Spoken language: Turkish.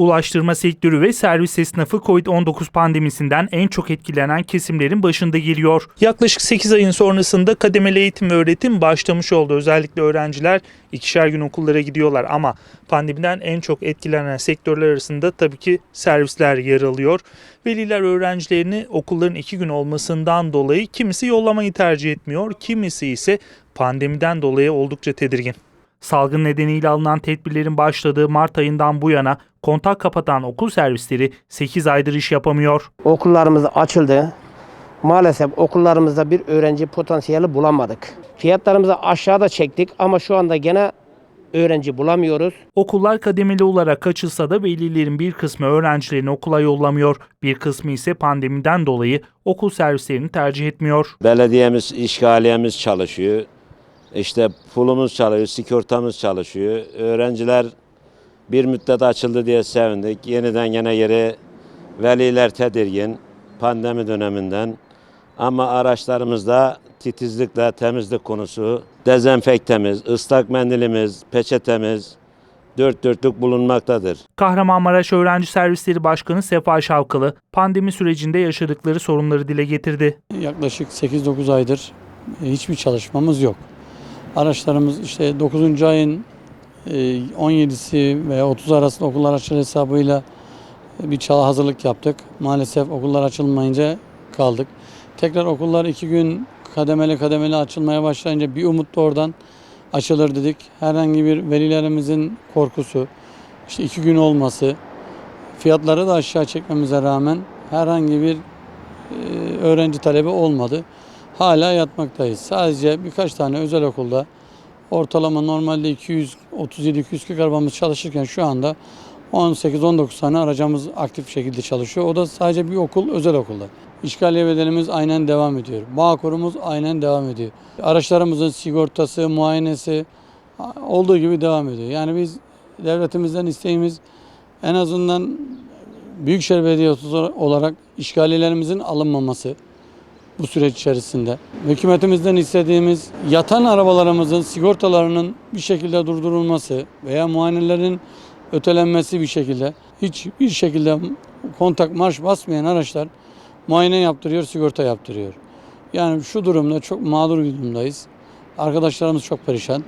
Ulaştırma sektörü ve servis esnafı COVID-19 pandemisinden en çok etkilenen kesimlerin başında geliyor. Yaklaşık 8 ayın sonrasında kademeli eğitim ve öğretim başlamış oldu. Özellikle öğrenciler ikişer gün okullara gidiyorlar ama pandemiden en çok etkilenen sektörler arasında tabii ki servisler yer alıyor. Veliler öğrencilerini okulların iki gün olmasından dolayı kimisi yollamayı tercih etmiyor, kimisi ise pandemiden dolayı oldukça tedirgin. Salgın nedeniyle alınan tedbirlerin başladığı Mart ayından bu yana kontak kapatan okul servisleri 8 aydır iş yapamıyor. Okullarımız açıldı. Maalesef okullarımızda bir öğrenci potansiyeli bulamadık. Fiyatlarımızı aşağıda çektik ama şu anda gene öğrenci bulamıyoruz. Okullar kademeli olarak açılsa da velilerin bir kısmı öğrencilerini okula yollamıyor. Bir kısmı ise pandemiden dolayı okul servislerini tercih etmiyor. Belediyemiz, işgaliyemiz çalışıyor. İşte pulumuz çalışıyor, sigortamız çalışıyor. Öğrenciler bir müddet açıldı diye sevindik. Yeniden yine yeri veliler tedirgin pandemi döneminden. Ama araçlarımızda titizlikle temizlik konusu, dezenfektemiz, ıslak mendilimiz, peçetemiz dört dörtlük bulunmaktadır. Kahramanmaraş Öğrenci Servisleri Başkanı Sefa Şavkalı pandemi sürecinde yaşadıkları sorunları dile getirdi. Yaklaşık 8-9 aydır hiçbir çalışmamız yok. Araçlarımız işte 9. ayın 17'si veya 30 arasında okullar açılır hesabıyla bir çala hazırlık yaptık. Maalesef okullar açılmayınca kaldık. Tekrar okullar iki gün kademeli kademeli açılmaya başlayınca bir umut da oradan açılır dedik. Herhangi bir velilerimizin korkusu, işte iki gün olması, fiyatları da aşağı çekmemize rağmen herhangi bir e, öğrenci talebi olmadı. Hala yatmaktayız. Sadece birkaç tane özel okulda ortalama normalde 237-240 arabamız çalışırken şu anda 18-19 tane aracımız aktif şekilde çalışıyor. O da sadece bir okul, özel okulda. İşgaliye bedelimiz aynen devam ediyor. Bağkurumuz aynen devam ediyor. Araçlarımızın sigortası, muayenesi olduğu gibi devam ediyor. Yani biz devletimizden isteğimiz en azından Büyükşehir Belediyesi olarak işgaliyelerimizin alınmaması bu süreç içerisinde. Hükümetimizden istediğimiz yatan arabalarımızın sigortalarının bir şekilde durdurulması veya muayenelerin ötelenmesi bir şekilde hiçbir şekilde kontak marş basmayan araçlar muayene yaptırıyor, sigorta yaptırıyor. Yani şu durumda çok mağdur bir durumdayız. Arkadaşlarımız çok perişan.